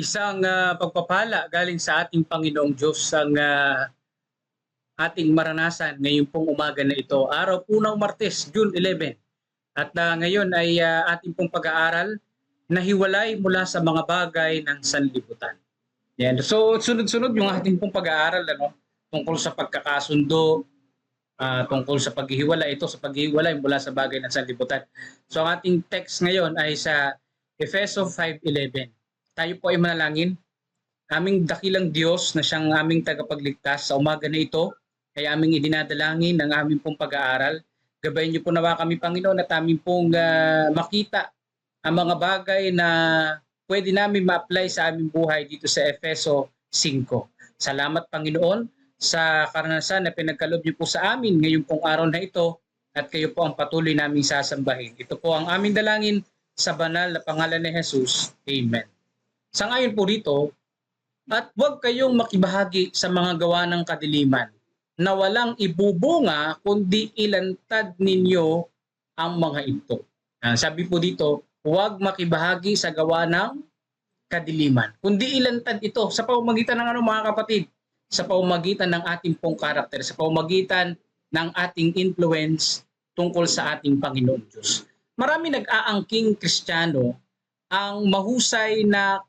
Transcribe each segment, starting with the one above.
Isang ah, pagpapala galing sa ating Panginoong Diyos ang ah, ating maranasan ngayon pong umaga na ito. Araw po Martes, June 11. At ah, ngayon ay ah, ating pong pag-aaral na hiwalay mula sa mga bagay ng sanlibutan. Yan. So sunod-sunod yung ating pong pag-aaral ano, tungkol sa pagkakasundo, ah, tungkol sa paghihiwalay ito sa paghihiwalay mula sa bagay ng sanlibutan. So ang ating text ngayon ay sa Efeso 5:11. Tayo po ay manalangin. Aming dakilang Diyos na siyang aming tagapagligtas sa umaga na ito ay aming idinadalangin ng aming pong pag-aaral. Gabayin niyo po nawa kami Panginoon at aming pong ah, makita ang mga bagay na pwede namin ma-apply sa aming buhay dito sa Efeso 5. Salamat Panginoon sa karanasan na pinagkaloob niyo po sa amin ngayong pong araw na ito at kayo po ang patuloy naming sasambahin. Ito po ang aming dalangin sa banal na pangalan ni Jesus. Amen. Sa ngayon po dito, at huwag kayong makibahagi sa mga gawa ng kadiliman na walang ibubunga kundi ilantad ninyo ang mga ito. Ah, sabi po dito, huwag makibahagi sa gawa ng kadiliman, kundi ilantad ito sa pamamagitan ng ano mga kapatid, sa pamamagitan ng ating pong karakter, sa pamamagitan ng ating influence tungkol sa ating Panginoon Diyos. Marami nag-aangking Kristiyano ang mahusay na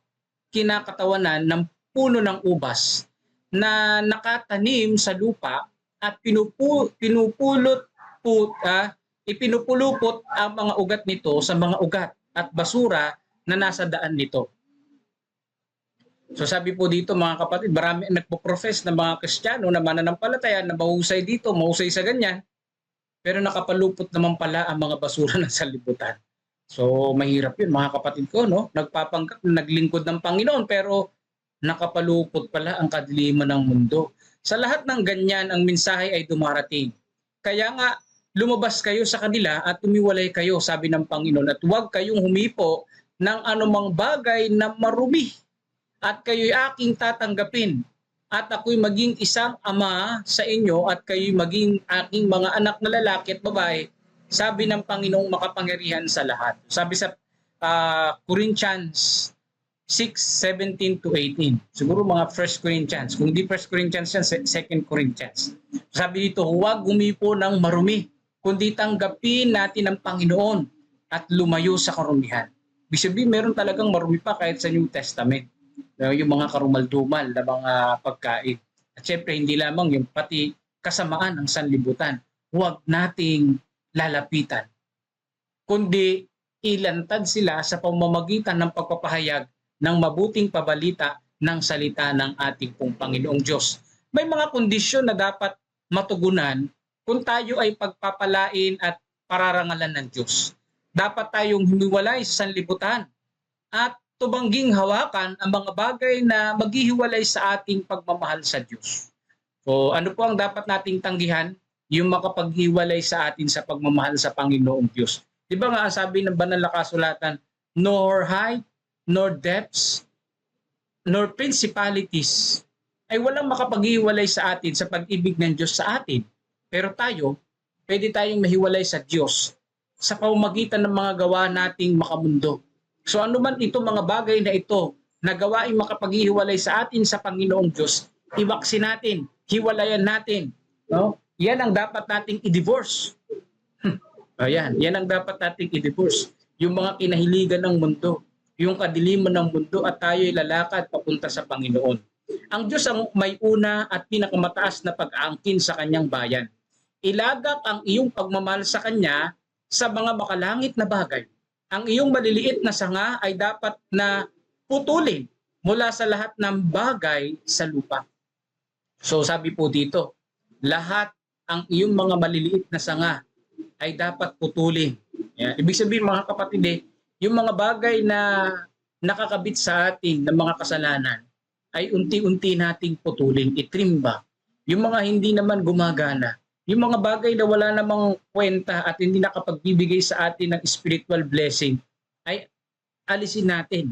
kinakatawanan ng puno ng ubas na nakatanim sa lupa at pinupu, pinupulot po, ah, ipinupulupot ang mga ugat nito sa mga ugat at basura na nasa daan nito. So sabi po dito mga kapatid, marami nagpo-profess na mga Kristiyano na mananampalataya na mahusay dito, mahusay sa ganyan, pero nakapalupot naman pala ang mga basura ng salibutan. So mahirap yun mga kapatid ko, no? Nagpapanggap na naglingkod ng Panginoon pero nakapalupot pala ang kadiliman ng mundo. Sa lahat ng ganyan, ang mensahe ay dumarating. Kaya nga, lumabas kayo sa kanila at umiwalay kayo, sabi ng Panginoon, at huwag kayong humipo ng anumang bagay na marumi at kayo'y aking tatanggapin at ako'y maging isang ama sa inyo at kayo'y maging aking mga anak na lalaki at babae, sabi ng Panginoong makapangyarihan sa lahat. Sabi sa ah, Corinthians 6:17 to 18. Siguro mga 1 Corinthians. Kung hindi 1 Corinthians yan, 2 Corinthians. Sabi dito, huwag gumipo ng marumi, kundi tanggapin natin ang Panginoon at lumayo sa karumihan. Ibig sabihin, meron talagang marumi pa kahit sa New Testament. Uh, yung mga karumal-dumal na mga pagkain. At syempre, hindi lamang yung pati kasamaan ng sanlibutan. Huwag nating lalapitan. Kundi ilantad sila sa pamamagitan ng pagpapahayag ng mabuting pabalita ng salita ng ating pong Panginoong Diyos. May mga kondisyon na dapat matugunan kung tayo ay pagpapalain at pararangalan ng Diyos. Dapat tayong humiwalay sa sanlibutan at tubangging hawakan ang mga bagay na maghihiwalay sa ating pagmamahal sa Diyos. So ano po ang dapat nating tanggihan? Yung makapaghiwalay sa atin sa pagmamahal sa Panginoong Diyos. Di ba nga sabi ng banal na kasulatan, nor height, nor depths, nor principalities ay walang makapaghiwalay sa atin sa pag-ibig ng Diyos sa atin. Pero tayo, pwede tayong mahiwalay sa Diyos sa pamamagitan ng mga gawa nating makamundo. So ano man ito mga bagay na ito na gawain makapaghihiwalay sa atin sa Panginoong Diyos, iwaksin natin, hiwalayan natin. No? Yan ang dapat nating i-divorce. Ayan, yan ang dapat nating i-divorce. Yung mga kinahiligan ng mundo, yung kadiliman ng mundo at tayo ay lalakad papunta sa Panginoon. Ang Diyos ang may una at pinakamataas na pag-aangkin sa kanyang bayan. Ilagak ang iyong pagmamahal sa kanya sa mga makalangit na bagay. Ang iyong maliliit na sanga ay dapat na putulin mula sa lahat ng bagay sa lupa. So sabi po dito, lahat ang iyong mga maliliit na sanga ay dapat putulin. Yan. Ibig sabihin mga kapatid, eh, yung mga bagay na nakakabit sa atin ng mga kasalanan ay unti-unti nating putulin, itrimba. Yung mga hindi naman gumagana, yung mga bagay na wala namang kwenta at hindi nakapagbibigay sa atin ng spiritual blessing, ay alisin natin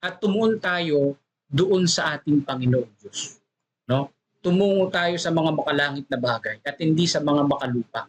at tumuon tayo doon sa ating Panginoon Diyos. No? Tumungo tayo sa mga makalangit na bagay at hindi sa mga makalupa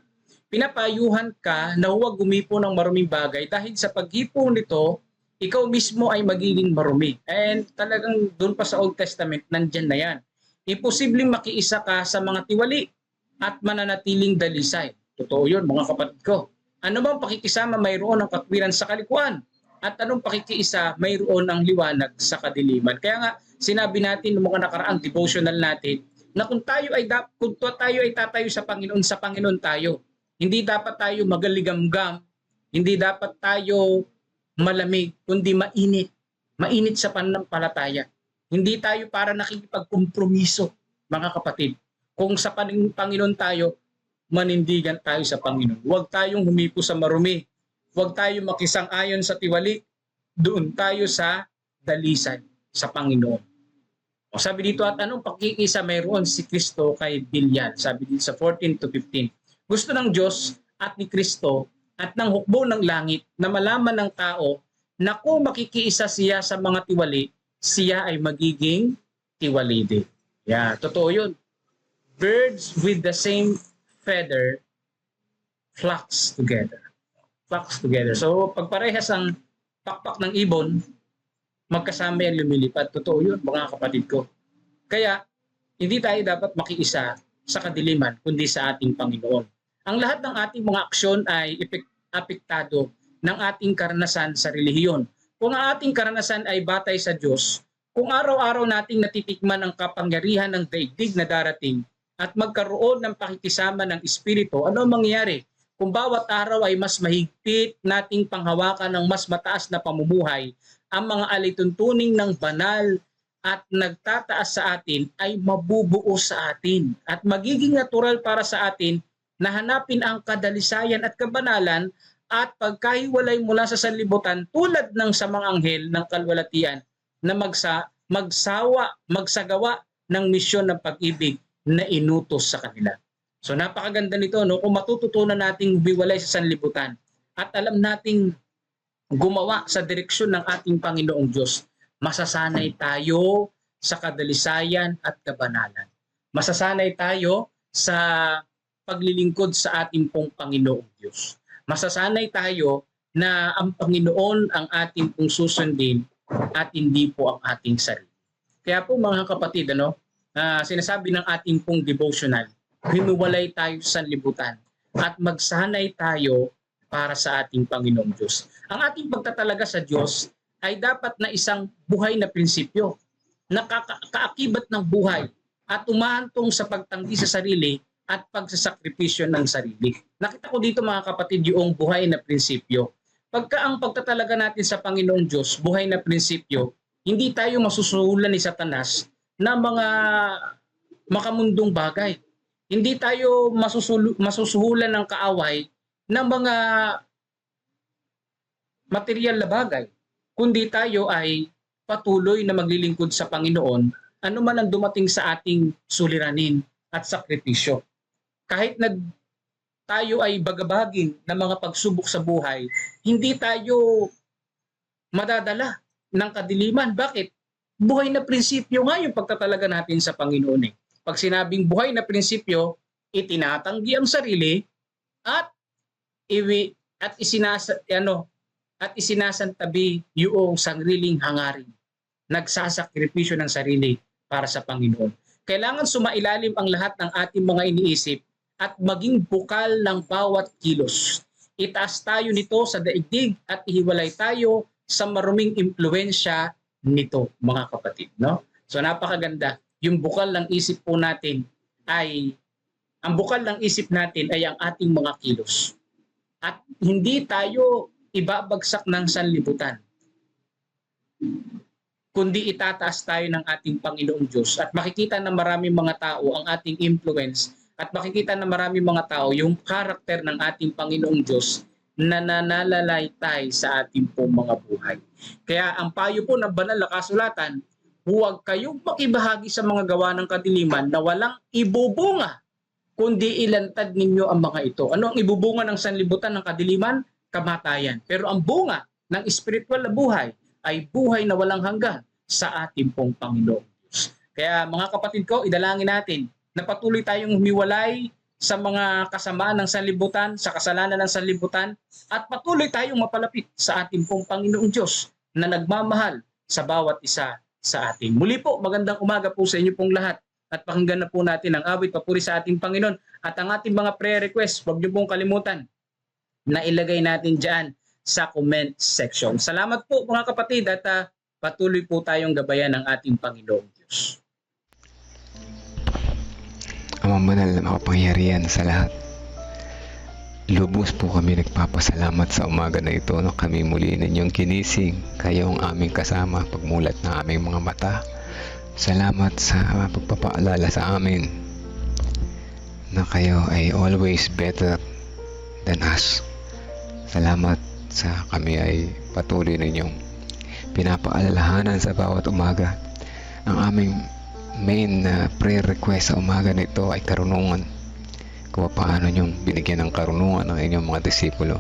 pinapayuhan ka na huwag gumipo ng maruming bagay dahil sa paghipo nito ikaw mismo ay magiging marumi. And talagang doon pa sa Old Testament, nandyan na yan. Imposibleng makiisa ka sa mga tiwali at mananatiling dalisay. Totoo yun, mga kapatid ko. Ano bang pakikisama mayroon ng katwiran sa kalikuan? At anong pakikiisa mayroon ng liwanag sa kadiliman? Kaya nga, sinabi natin ng mga nakaraang devotional natin na kung tayo ay kung tayo ay tatayo sa Panginoon, sa Panginoon tayo. Hindi dapat tayo magaligamgam, hindi dapat tayo malamig, kundi mainit. Mainit sa pananampalataya. Hindi tayo para nakikipagkompromiso, mga kapatid. Kung sa Pang- Panginoon tayo, manindigan tayo sa Panginoon. Huwag tayong humipo sa marumi. Huwag tayong makisang-ayon sa tiwali. Doon tayo sa dalisan sa Panginoon. O sabi dito at anong pakikisa mayroon si Kristo kay Bilyan? Sabi dito sa 14 to 15. Gusto ng Diyos at ni Kristo at ng hukbo ng langit na malaman ng tao na kung makikiisa siya sa mga tiwali, siya ay magiging tiwali din. Yeah, totoo yun. Birds with the same feather flocks together. Flocks together. So, pag parehas ang pakpak ng ibon, magkasama yan lumilipad. Totoo yun, mga kapatid ko. Kaya, hindi tayo dapat makiisa sa kadiliman, kundi sa ating Panginoon. Ang lahat ng ating mga aksyon ay apektado ng ating karanasan sa relihiyon. Kung ang ating karanasan ay batay sa Diyos, kung araw-araw nating natitikman ang kapangyarihan ng daigdig na darating at magkaroon ng pakikisama ng Espiritu, ano ang mangyayari? Kung bawat araw ay mas mahigpit nating panghawakan ng mas mataas na pamumuhay, ang mga alituntuning ng banal at nagtataas sa atin ay mabubuo sa atin at magiging natural para sa atin na hanapin ang kadalisayan at kabanalan at pagkahiwalay mula sa sanlibutan tulad ng sa mga anghel ng kalwalatian na magsa, magsawa, magsagawa ng misyon ng pag-ibig na inutos sa kanila. So napakaganda nito no kung matututunan nating biwalay sa sanlibutan at alam nating gumawa sa direksyon ng ating Panginoong Diyos, masasanay tayo sa kadalisayan at kabanalan. Masasanay tayo sa paglilingkod sa ating pong Panginoong Diyos. Masasanay tayo na ang Panginoon ang ating pong susundin at hindi po ang ating sarili. Kaya po mga kapatid, ano, ah, sinasabi ng ating pong devotional, hinuwalay tayo sa libutan at magsanay tayo para sa ating Panginoong Diyos. Ang ating pagtatalaga sa Diyos ay dapat na isang buhay na prinsipyo, na kaakibat ng buhay at umahantong sa pagtanggi sa sarili at pagsasakripisyo ng sarili. Nakita ko dito mga kapatid yung buhay na prinsipyo. Pagka ang pagtatalaga natin sa Panginoong Diyos, buhay na prinsipyo, hindi tayo masusuhulan ni Satanas na mga makamundong bagay. Hindi tayo masusuhulan ng kaaway ng mga material na bagay, kundi tayo ay patuloy na maglilingkod sa Panginoon ano man ang dumating sa ating suliranin at sakripisyo. Kahit na tayo ay bagabagin ng mga pagsubok sa buhay, hindi tayo madadala ng kadiliman. Bakit? Buhay na prinsipyo nga yung pagtatalaga natin sa Panginoon. Eh. Pag sinabing buhay na prinsipyo, itinatanggi ang sarili at iwi at isinasa ano at isinasantabi yung sariling hangarin. Nagsasakripisyo ng sarili para sa Panginoon. Kailangan sumailalim ang lahat ng ating mga iniisip at maging bukal ng bawat kilos. Itaas tayo nito sa daigdig at ihiwalay tayo sa maruming impluensya nito, mga kapatid. No? So napakaganda. Yung bukal ng isip po natin ay, ang bukal ng isip natin ay ang ating mga kilos. At hindi tayo ibabagsak ng sanlibutan kundi itataas tayo ng ating Panginoong Diyos at makikita ng maraming mga tao ang ating influence at makikita ng maraming mga tao yung karakter ng ating Panginoong Diyos na nanalalaytay sa ating pong mga buhay. Kaya ang payo po ng banal na kasulatan, huwag kayong makibahagi sa mga gawa ng kadiliman na walang ibubunga, kundi ilantad ninyo ang mga ito. Ano ang ibubunga ng sanlibutan ng kadiliman? Kamatayan. Pero ang bunga ng spiritual na buhay ay buhay na walang hanggan sa ating pong Panginoong Diyos. Kaya mga kapatid ko, idalangin natin na patuloy tayong humiwalay sa mga kasamaan ng sanlibutan, sa kasalanan ng sanlibutan, at patuloy tayong mapalapit sa ating pong Panginoong Diyos na nagmamahal sa bawat isa sa atin. Muli po, magandang umaga po sa inyo pong lahat at pakinggan na po natin ang awit papuri sa ating Panginoon at ang ating mga prayer request. Huwag niyo pong kalimutan na ilagay natin dyan sa comment section. Salamat po mga kapatid at ah, patuloy po tayong gabayan ng ating Panginoong Diyos. Ama manal na makapangyarihan sa lahat. Lubos po kami nagpapasalamat sa umaga na ito na kami muli ninyong kinising. Kayo ang aming kasama pagmulat ng aming mga mata. Salamat sa pagpapaalala sa amin na kayo ay always better than us. Salamat sa kami ay patuloy ninyong pinapaalalahanan sa bawat umaga. Ang aming main na prayer request sa umaga nito ay karunungan. Kung paano niyong binigyan ng karunungan ang inyong mga disipulo.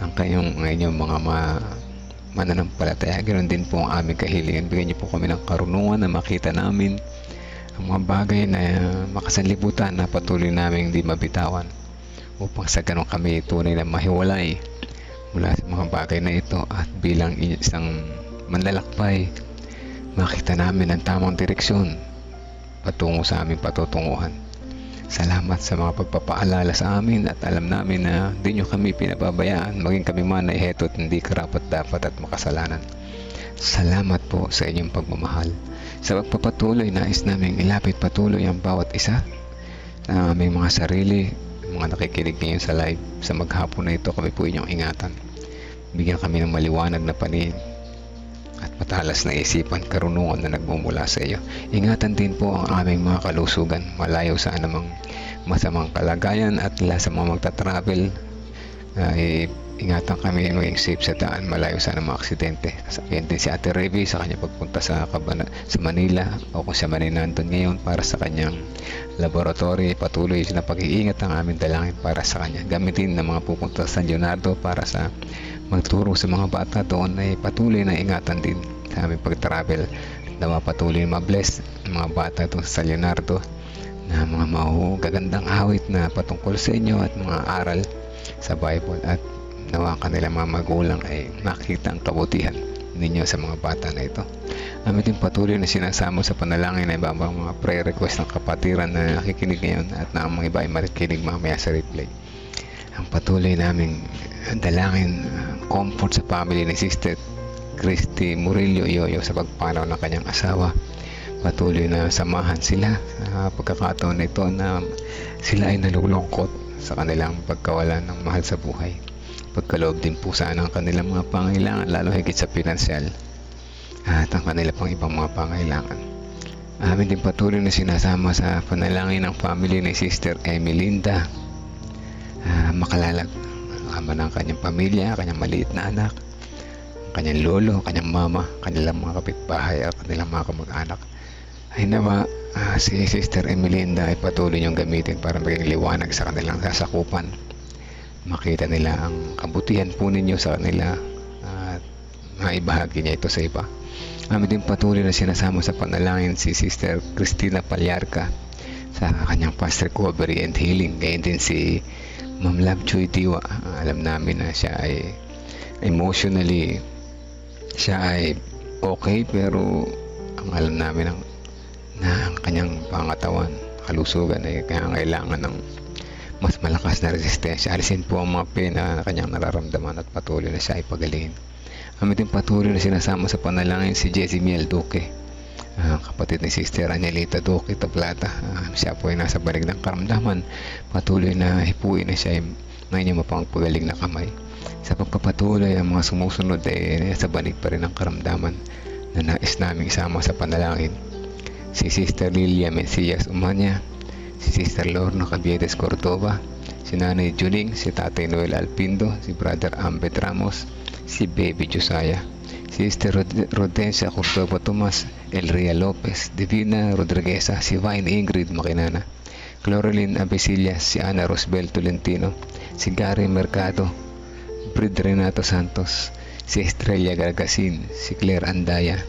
Ang kayong, ang inyong mga ma, mananampalataya. Ganoon din po ang aming kahilingan. Bigyan niyo po kami ng karunungan na makita namin ang mga bagay na makasanlibutan na patuloy namin hindi mabitawan upang sa ganun kami tunay na mahiwalay mula sa mga bagay na ito at bilang isang manlalakbay makita namin ang tamang direksyon patungo sa aming patutunguhan. Salamat sa mga pagpapaalala sa amin at alam namin na di nyo kami pinababayaan maging kami man ay heto at hindi karapat dapat at makasalanan. Salamat po sa inyong pagmamahal. Sa pagpapatuloy, nais namin ilapit patuloy ang bawat isa sa aming mga sarili, mga nakikinig ngayon sa live. Sa maghapon na ito, kami po inyong ingatan. Bigyan kami ng maliwanag na paningin matalas na isipan karunungan na nagmumula sa iyo. Ingatan din po ang aming mga kalusugan, malayo sa anumang masamang kalagayan at la sa mga magta-travel. Uh, ingatan kami maging safe sa daan, malayo sa anumang aksidente. Yan din si Ate Revi sa kanya pagpunta sa, Cabana, sa Manila o kung siya man ay nandun ngayon para sa kanyang laboratory. Patuloy na pag-iingat ang aming dalangin para sa kanya. Gamitin ng mga pupunta sa San Leonardo para sa magturo sa mga bata doon ay patuloy na ingatan din sa aming pag-travel na patuloy na ma-bless ang mga bata doon sa Leonardo na mga mahugagandang awit na patungkol sa inyo at mga aral sa Bible at nawa kanila mga magulang ay makita ang kabutihan ninyo sa mga bata na ito. Amin din patuloy na sinasamo sa panalangin na ibang mga prayer request ng kapatiran na nakikinig ngayon at na ang mga iba ay marikinig mamaya sa replay. Ang patuloy naming dalangin uh, comfort sa family ni Sister Christy Murillo Yoyo sa pagpanaw ng kanyang asawa. Patuloy na samahan sila sa pagkakataon na ito na sila ay nalulungkot sa kanilang pagkawalan ng mahal sa buhay. Pagkaloob din po sana ang kanilang mga pangailangan lalo higit sa pinansyal at ang kanilang pang ibang mga pangailangan. Amin din patuloy na sinasama sa panalangin ng family ni Sister Emilinda uh, makalalag ama ng kanyang pamilya, kanyang maliit na anak, kanyang lolo, kanyang mama, kanilang mga kapitbahay at kanilang mga kamag-anak. Ay nawa, uh, si Sister Emilinda ay patuloy niyong gamitin para maging liwanag sa kanilang sasakupan. Makita nila ang kabutihan po ninyo sa kanila at maibahagi niya ito sa iba. Amin din patuloy na sinasama sa panalangin si Sister Cristina Palyarca sa kanyang past recovery and healing. Gayun din si Ma'am Love Joy Diwa, alam namin na siya ay emotionally siya ay okay pero ang alam namin ang, na ang kanyang pangatawan, kalusugan ay kailangan ng mas malakas na resistensya. Alisin po ang mga pain na kanyang nararamdaman at patuloy na siya ay pagalingin. Din patuloy na sinasama sa panalangin si Jessie Miel Duque uh, kapatid ni Sister Anelita Duque Tablata. Uh, siya po ay nasa balik ng karamdaman. Patuloy na hipuin na siya ng inyong mapangpagaling na kamay. Sa pagpapatuloy, ang mga sumusunod ay sa banig pa rin ng karamdaman na nais namin isama sa panalangin. Si Sister Lilia Mesias Umanya, si Sister Lorna Cabiedes Cordova, si Nanay Juning, si Tatay Noel Alpindo, si Brother Ambet Ramos, si Baby Josiah, Sister Rod- Rodencia Cordova Tomas, Elria Lopez, Divina Rodrigueza, si Vine Ingrid Makinana, Cloreline Abesillas, si Ana Rosbel Tolentino, si Gary Mercado, Brid Renato Santos, si Estrella Gargasin, si Claire Andaya,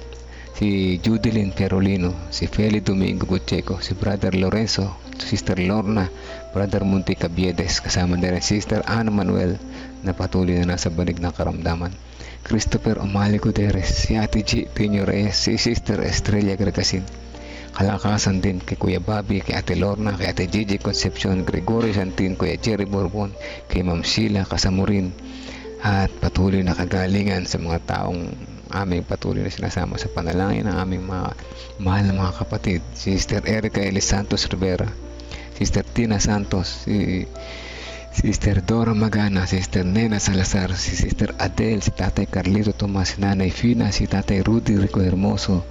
si Judeline Carolino, si Feli Domingo Gutcheco, si Brother Lorenzo, Sister Lorna, Brother Munti Cabiedes, kasama na rin Sister Ana Manuel na patuloy na nasa banig ng karamdaman. Christopher Omali Guterres, si Ate G. Pino Reyes, si Sister Estrella Gregasin. Kalakasan din kay Kuya Bobby, kay Ate Lorna, kay Ate Gigi Concepcion, Gregorio Santin, Kuya Jerry Bourbon, kay Ma'am Sheila Kasamurin, at patuloy na kagalingan sa mga taong aming patuloy na sinasama sa panalangin ng aming mga mahal na mga kapatid. Si Sister Erica Elis Santos Rivera, Sister Tina Santos, si Sister Dora Magana, Sister Nena Salazar, si Sister Adele, si Tatay Carlito Tomas, si Nanay Fina, si Tatay Rudy Rico Hermoso,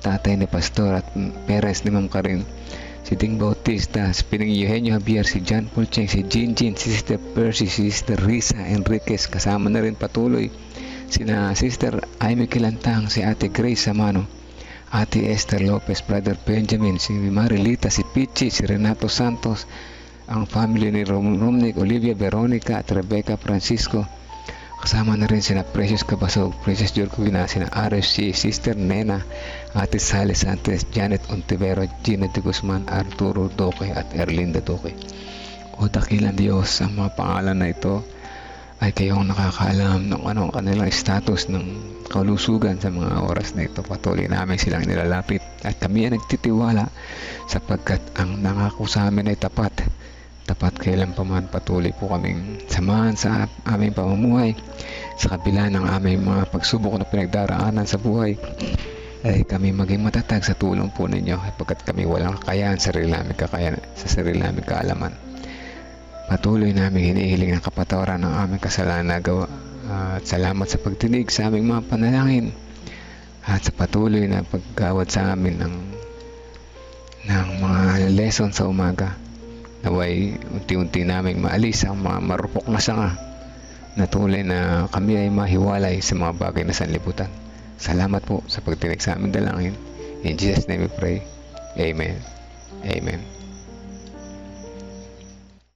Tatay ni Pastor at Perez ni Ma'am Karin, si Ding Bautista, si Pining Eugenio Javier, si John Paul Cheng, si Jinjin, si Sister Percy, si Sister Risa Enriquez, kasama na rin patuloy sina Sister Aimee Kilantang, si Ate Grace Samano, Ate Esther Lopez, Brother Benjamin, si Marilita, si Pichi, si Renato Santos, ang family ni Rom Romnick, Olivia Veronica at Rebecca Francisco. Kasama na rin sina Precious Cabasog, Precious Jorcovina, sina RFC, Sister Nena, Ate Sally Santos, Janet Ontivero, Gina de Guzman, Arturo Duque at Erlinda Duque. O dakilang Diyos, ang mga pangalan na ito ay kayong nakakaalam ng ano ang kanilang status ng kalusugan sa mga oras na ito. Patuloy namin silang nilalapit at kami ay nagtitiwala sapagkat ang nangako sa amin ay tapat. Tapat kailan pa man patuloy po kaming samahan sa aming pamumuhay sa kabila ng aming mga pagsubok na pinagdaraanan sa buhay ay kami maging matatag sa tulong po ninyo sapagkat kami walang kakayahan sa sarili namin kakayahan sa sarili namin kaalaman. Patuloy namin hinihiling ang kapatawaran ng aming kasalanan na gawa at salamat sa pagtinig sa aming mga panalangin at sa patuloy na paggawad sa amin ng ng mga lesson sa umaga naway unti-unti naming maalis ang mga marupok na sanga na tunay na kami ay mahiwalay sa mga bagay na sanlibutan. Salamat po sa pagtinig sa aming dalangin. In Jesus' name we pray. Amen. Amen.